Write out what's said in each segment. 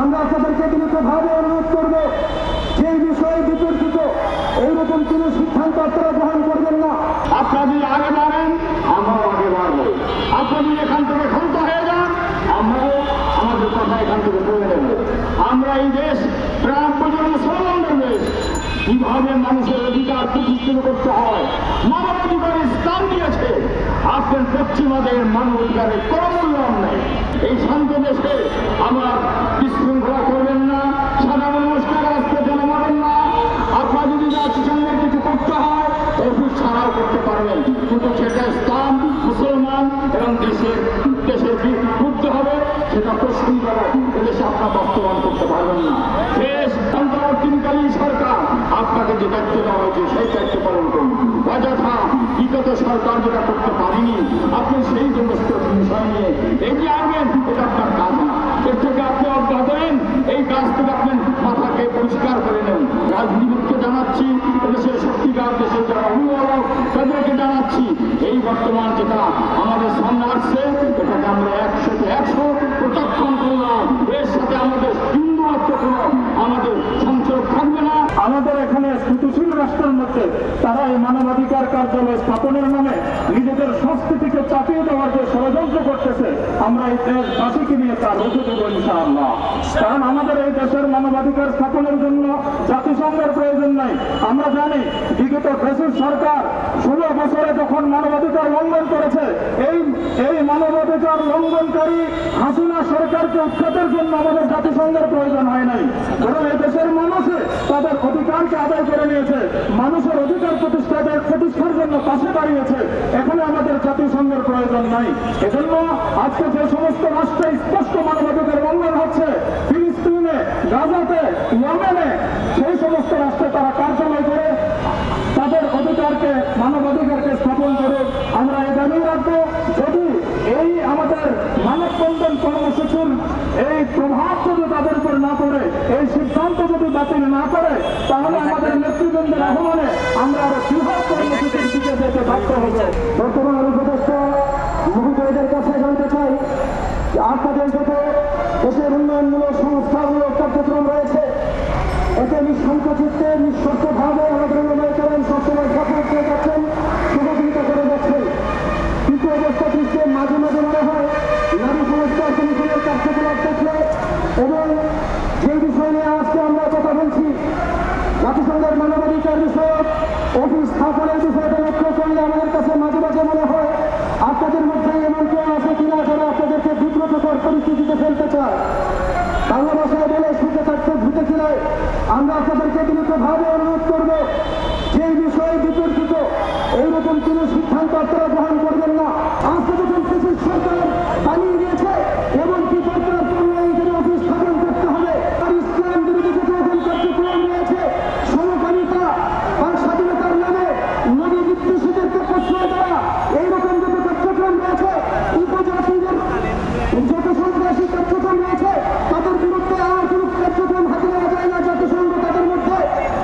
আমরা আপনাদেরকে বিনীতভাবে অনুরোধ করব, যে বিষয়ে বিতর্কিত এইরকম কোনো সিদ্ধান্ত আপনারা গ্রহণ করবেন না। আপনারা যদি আগে বাড়েন, আমরাও আগে বাড়বো। আপনারা যদি এখান থেকে ক্ষমতা হয়ে যান, আমরাও আমাদের কথা এখান থেকে বলে নেব আমরা এই দেশ প্রাণ পর্যন্ত মুসলমানদের দেশ। কীভাবে মানুষের অধিকার প্রতিষ্ঠিত করতে হয়? মানব অধিকার ইসলাম দিয়েছে। আপনার পশ্চিমাদের মানব অধিকারের কোনো নেই এই শান্ত দেশে আমার বিশৃঙ্খলা করবেন না সাধারণ মানুষকে রাস্তা জনমাবেন না। আপনার যদি জাতিসংঘের কিছু করতে হয়, অফিস ছাড়াও করতে পারবেন। কিন্তু সেটা ইসলাম, মুসলমান এবং দেশের দেশের বিরুদ্ধে হবে, সেটা প্রশ্নই হবে এদেশে আপনার বাস্তবায়ন করতে পারবেন না। দেশ অন্তর্বর্তীকালীন সরকার, আপনাকে যে দায়িত্ব দেওয়া হয়েছে, সেই দায়িত্ব পালন করুন। অযথা বিগত সরকার যেটা করতে পারেনি, আপনি সেই সমস্ত বর্তমান যেটা আমাদের সামনে আসছে, এটাকে আমরা একশোতে একশো প্রত্যাখ্যান করলাম। এর সাথে আমাদের কোনো আমাদের সংযোগ থাকবে না। আমাদের এখানে স্থিতিশীল রাষ্ট্রের মধ্যে তারা এই মানবাধিকার কার্যালয় স্থাপনের নামে নিজেদের সংস্কৃতিকে চাপিয়ে দেওয়ার যে ষড়যন্ত্র করতেছে, আমরা এই দেশবাসীকে নিয়ে তার রুখে দেবো ইনশাআল্লাহ। কারণ আমাদের এই দেশের মানবাধিকার স্থাপনের জন্য জাতিসংঘের প্রয়োজন নাই। আমরা জানি বিগত দেশের সরকার ষোলো বছরে যখন মানবাধিকার লঙ্ঘন করেছে, এই এই মানবাধিকার লঙ্ঘনকারী হাসিনা সরকারকে উৎখাতের জন্য আমাদের জাতিসংঘের প্রয়োজন হয় নাই। বরং এই দেশের মানুষে তাদের অধিকারকে আদায় করে নিয়েছে। মানুষের অধিকার প্রতিষ্ঠাদের প্রতিষ্ঠার জন্য পাশে দাঁড়িয়েছে। এখানে আমাদের জাতিসংঘের প্রয়োজন নাই। এজন্য আজকে যে সমস্ত রাষ্ট্রে স্পষ্ট মানবাধিকার লঙ্ঘন হচ্ছে, ফিলিস্তিনে, গাজাতে, ইয়েমেনে সেই সমস্ত রাষ্ট্রে তারা কার্যালয় করে তাদের অধিকারকে মানবাধিকারকে স্থাপন করে আমরা এই দাবি রাখব যদি এই আমাদের মানববন্ধন কর্মসূচির এই প্রভাব যদি তাদের উপর না পড়ে, এই সিদ্ধান্ত যদি বাতিল না করে, তাহলে আমাদের নেতৃবৃন্দের আহ্বানে আমরা আরও বৃহৎ কর্মসূচির দিকে যেতে বাধ্য হব। বর্তমান উপদেষ্টা মহোদয়দের কাছে জানতে চাই। যে আপনাদের যত দেশের উন্নয়নমূলক সংস্থামূলক কার্যক্রম রয়েছে। এতে নিঃসংকচিত্তে নিঃশর্তভাবে আমাদের উন্নয়ন করেন সবসময় সাপোর্ট করে যাচ্ছেন, সহযোগিতা করে যাচ্ছেন। কিন্তু অবস্থা স্থাপনের বিষয়টা লক্ষ্য কাছে মাঝে মাঝে মনে হয় আপনাদের মধ্যে এমন কেউ আছে কিনা যারা আপনাদেরকে বিব্রতকর পরিস্থিতিতে ফেলতে চায়। বাংলা ভাষায় বলে, শুতে থাকতে ভূতে খিলায়। আমরা আপনাদেরকে বিনীতভাবে অনুরোধ করব যে বিষয়ে বিতর্কিত এইরকম কোনো সিদ্ধান্ত আপনারা গ্রহণ করবেন না আজকে যখন দেশের সরকার বানিয়ে দিয়েছে এবং কি সরকার করলে এখানে অফিস স্থাপন করতে হবে আর ইসলাম বিরোধী যে যখন কার্যক্রম রয়েছে সমকামিতা বা স্বাধীনতার নামে নবী বিদ্বেষীদেরকে প্রশ্রয় দেওয়া এইরকম যত কার্যক্রম রয়েছে উপজাতিদের যত সন্ত্রাসী কার্যক্রম রয়েছে তাদের বিরুদ্ধে আর কোনো কার্যক্রম হাতে নেওয়া যায় না জাতিসংঘ তাদের মধ্যে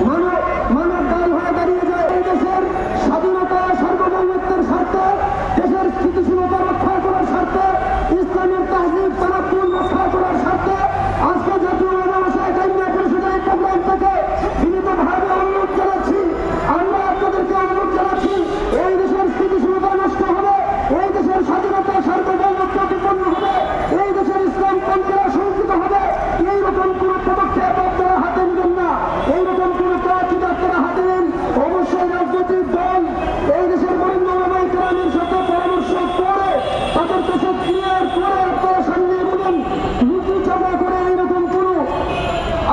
মানব মানব দায় হয়ে দাঁড়িয়ে যায় এই দেশের স্বাধীনতা সার্বভৌমত্বের স্বার্থে দেশের স্থিতিশীলতা রক্ষা করার স্বার্থে ইসলামের তাহজিব তারাকুল রক্ষা করার স্বার্থে আজকে জাতীয় ব্যবসায় কান্যা পরিষদের এই প্রোগ্রাম থেকে বিনীতভাবে অনুরোধ জানাচ্ছি আমরা আপনাদেরকে অনুরোধ জানাচ্ছি এই দেশের স্থিতিশীলতা নষ্ট হবে এই দেশের স্বাধীনতা সার্বভৌমত্ব বিপন্ন হবে এই দেশের ইসলাম পন্থীরা শঙ্কিত হবে এইরকম কোন পদক্ষেপ আপনারা হাতে নেবেন না এইরকম কোন কাজ যদি আপনারা হাতে নেন অবশ্যই রাজনৈতিক দল এই দেশের বরেণ্য ওলামায়ে কেরামের সাথে পরামর্শ করে তাদের কাছে ক্লিয়ার করে আপনারা সামনে এগোবেন নীতি চাপা করে এইরকম কোন